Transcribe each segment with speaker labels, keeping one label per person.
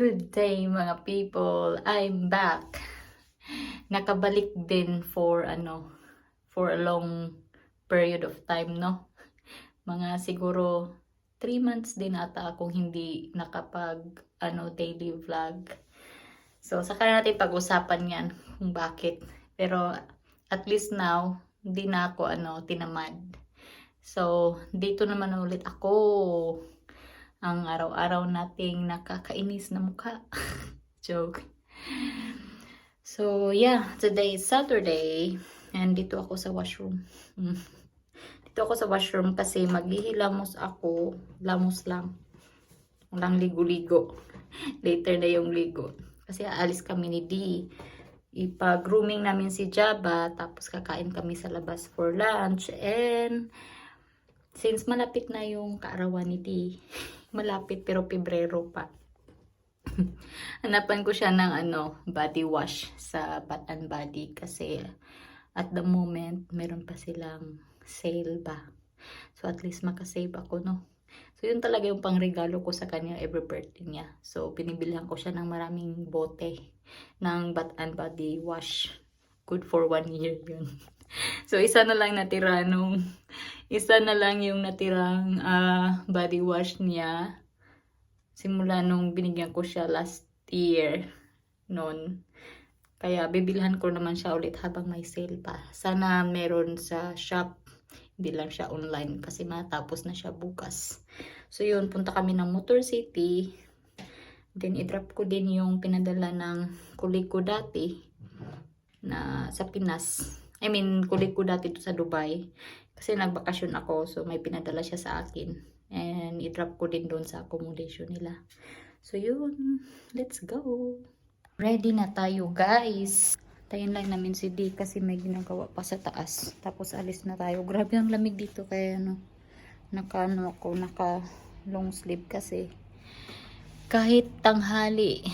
Speaker 1: Good day mga people. I'm back. Nakabalik din for ano, for a long period of time, no? Mga siguro 3 months din ata akong hindi nakapag ano daily vlog. So saka natin pag-usapan 'yan kung bakit. Pero at least now, hindi na ako ano tinamad. So, dito naman ulit ako ang araw-araw nating nakakainis na mukha. Joke. So, yeah, today is Saturday and dito ako sa washroom. Mm. Dito ako sa washroom kasi maghihilamos ako. Lamos lang. Walang ligo-ligo. Later na yung ligo. Kasi aalis kami ni D. Ipa-grooming namin si Jabba. Tapos kakain kami sa labas for lunch. And since malapit na yung kaarawan ni D, malapit pero Pebrero pa. Hanapan ko siya ng ano, body wash sa Bath and Body kasi at the moment meron pa silang sale ba. So at least makasave ako no. So yun talaga yung pangregalo ko sa kanya every birthday niya. So binibilihan ko siya ng maraming bote ng Bath and Body wash. Good for one year yun. So isa na lang natira nung isa na lang yung natirang ah, body wash niya simula nung binigyan ko siya last year noon. Kaya bibilhan ko naman siya ulit habang may sale pa. Sana meron sa shop. Hindi lang siya online kasi matapos na siya bukas. So yun, punta kami ng Motor City. Then i-drop ko din yung pinadala ng kulig ko dati na sa Pinas. I mean, kulig ko dati sa Dubai. Kasi nagbakasyon ako, so may pinadala siya sa akin. And i-drop ko din doon sa accommodation nila. So yun, let's go. Ready na tayo guys. Tayin lang namin si D kasi may ginagawa pa sa taas. Tapos alis na tayo. Grabe ang lamig dito kaya ano, naka ano ako, naka long sleeve kasi kahit tanghali,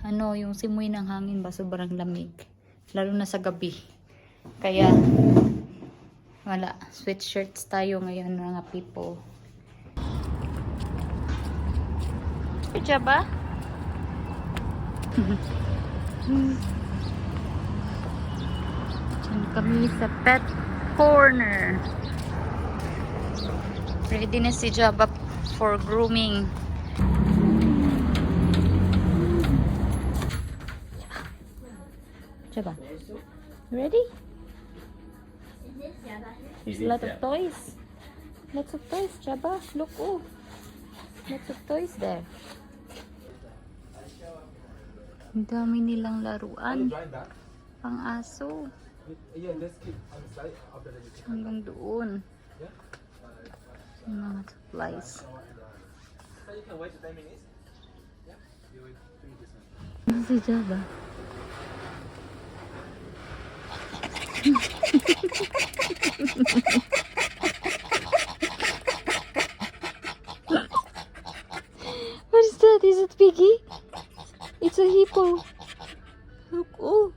Speaker 1: ano, yung simoy ng hangin ba sobrang lamig. Lalo na sa gabi. Kaya, wala. Sweatshirts tayo ngayon mga people. Kaya ba? Diyan kami sa pet corner. Ready na si Jabba for grooming. Jabba, ready? There's a lot of toys. Lots of toys, Jabba. Look, oh. Lots of toys there. Ang dami nilang laruan. Pang aso. Hanggang doon. Yung mga supplies.
Speaker 2: So you can
Speaker 1: What is that? Is it Piggy? It's a hippo. Look, oh.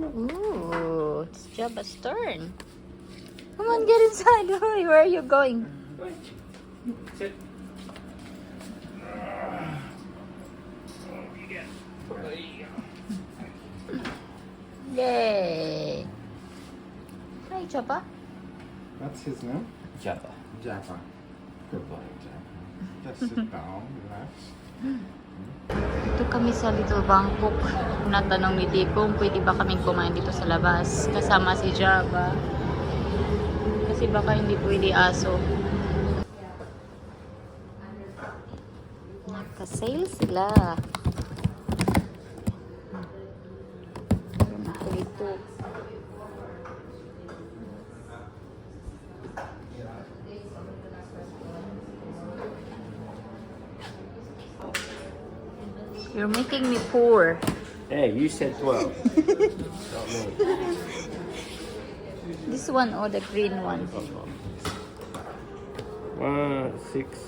Speaker 1: Ooh, it's Jabba's turn. Come on, get inside. Where are you going?
Speaker 2: Sit.
Speaker 1: Yay! Hi, Jabba.
Speaker 2: What's his name?
Speaker 3: Jabba.
Speaker 2: Jaffa. Good boy, Jaffa. Just sit down, relax.
Speaker 1: Dito kami sa Little Bangkok. Natanong ni Dave kung pwede ba kaming kumain dito sa labas. Kasama si Jabba. Kasi baka hindi pwede aso. Naka-sale sila. Meron ako dito. You're making me poor.
Speaker 3: Hey, you said 12. Not me.
Speaker 1: This one or the green one?
Speaker 3: One, six.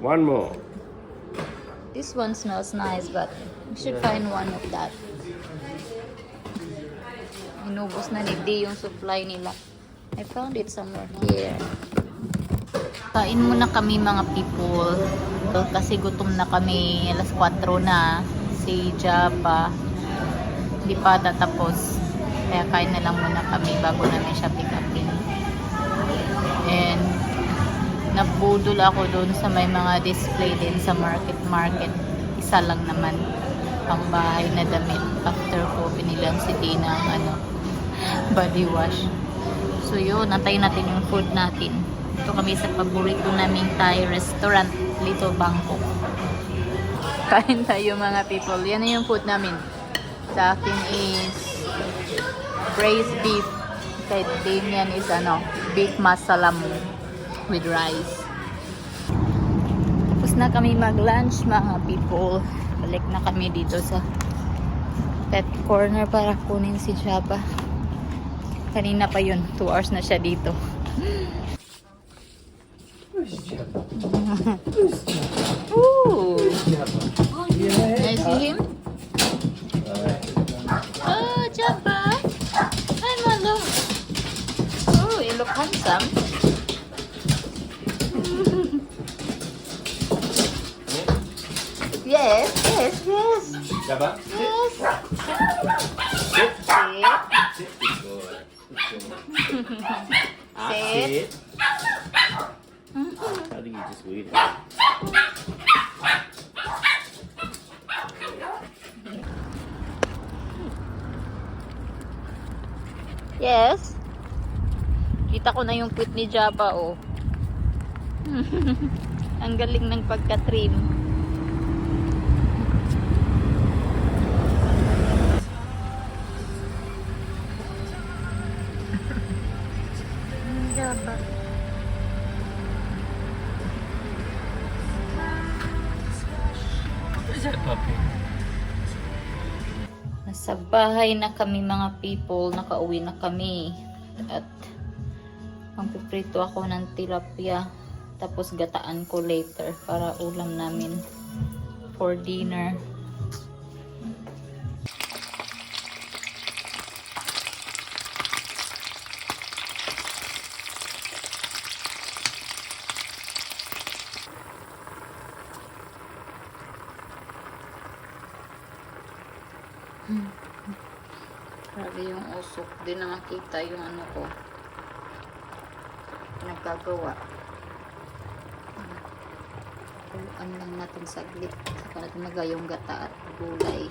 Speaker 3: One more.
Speaker 1: This one smells nice, but we should find one of that. Inubos na ni D yung supply nila. I found it somewhere here. Kain muna kami mga people. Kasi gutom na kami. Alas 4 na. Si Japa. Hindi pa tatapos. Kaya kain na lang muna kami bago namin siya pick upin. And nabudol ako doon sa may mga display din sa market market. Isa lang naman pang bahay na damit. After ko binilang si Tina ang ano, body wash. So yun, antayin natin yung food natin. Ito kami sa paborito naming Thai restaurant, Little Bangkok. Kain tayo mga people. Yan na yung food namin. Sa akin is braised beef. Kay Damian is ano, beef masalam with rice. Tapos na kami mag-lunch mga people. Balik na kami dito sa pet corner para kunin si Jabba. Kanina pa yun. 2 hours na siya dito. Ooh. I see him. Oh, Jabba. Hi, Malo. Oh, you look handsome. yes, yes, yes.
Speaker 3: Jabba.
Speaker 1: Yes.
Speaker 3: Sit.
Speaker 1: Sit.
Speaker 3: Sit. Good boy. Good boy. Ah,
Speaker 1: Sit.
Speaker 3: sit. I think you just waited.
Speaker 1: Yes. Kita ko na yung quit ni Japa, oh. Ang galing ng pagka-trim. Bahay na kami mga people, nakauwi na kami. At magpiprito ako ng tilapia. Tapos gataan ko later para ulam namin for dinner. Grabe yung usok. Di na makita yung ano ko. Nagkagawa. Ano lang natin saglit. Saka natin nagay gata at gulay.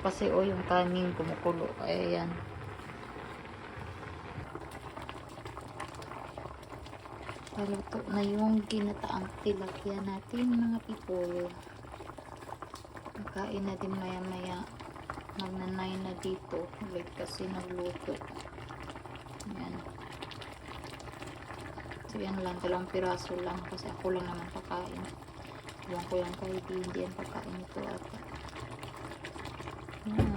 Speaker 1: Kasi o yung kanin kumukulo. Ayan. Paluto na yung ginataang tilapia natin mga people. Kain na din maya maya magnanay na dito like kasi nagluto. Yan so yan lang. Dalawang piraso lang kasi ako lang naman kakain. Iwan ko lang kay di hindi yan pagkain ito ata. Yan.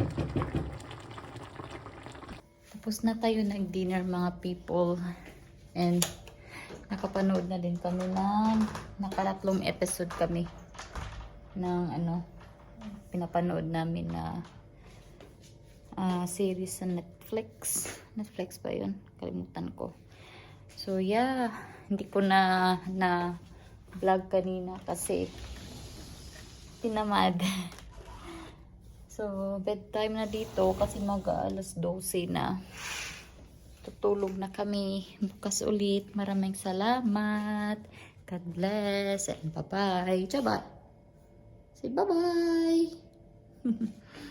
Speaker 1: tapos na tayo nag dinner mga people. And nakapanood na din kami ng nakatatlong episode kami ng ano pinapanood namin na ah, series sa Netflix. Netflix ba yun? Kalimutan ko. So, yeah. Hindi ko na na vlog kanina kasi tinamad. So, bedtime na dito kasi mag alas 12 na. Tutulog na kami. Bukas ulit. Maraming salamat. God bless and bye-bye. Chaba. Say bye-bye.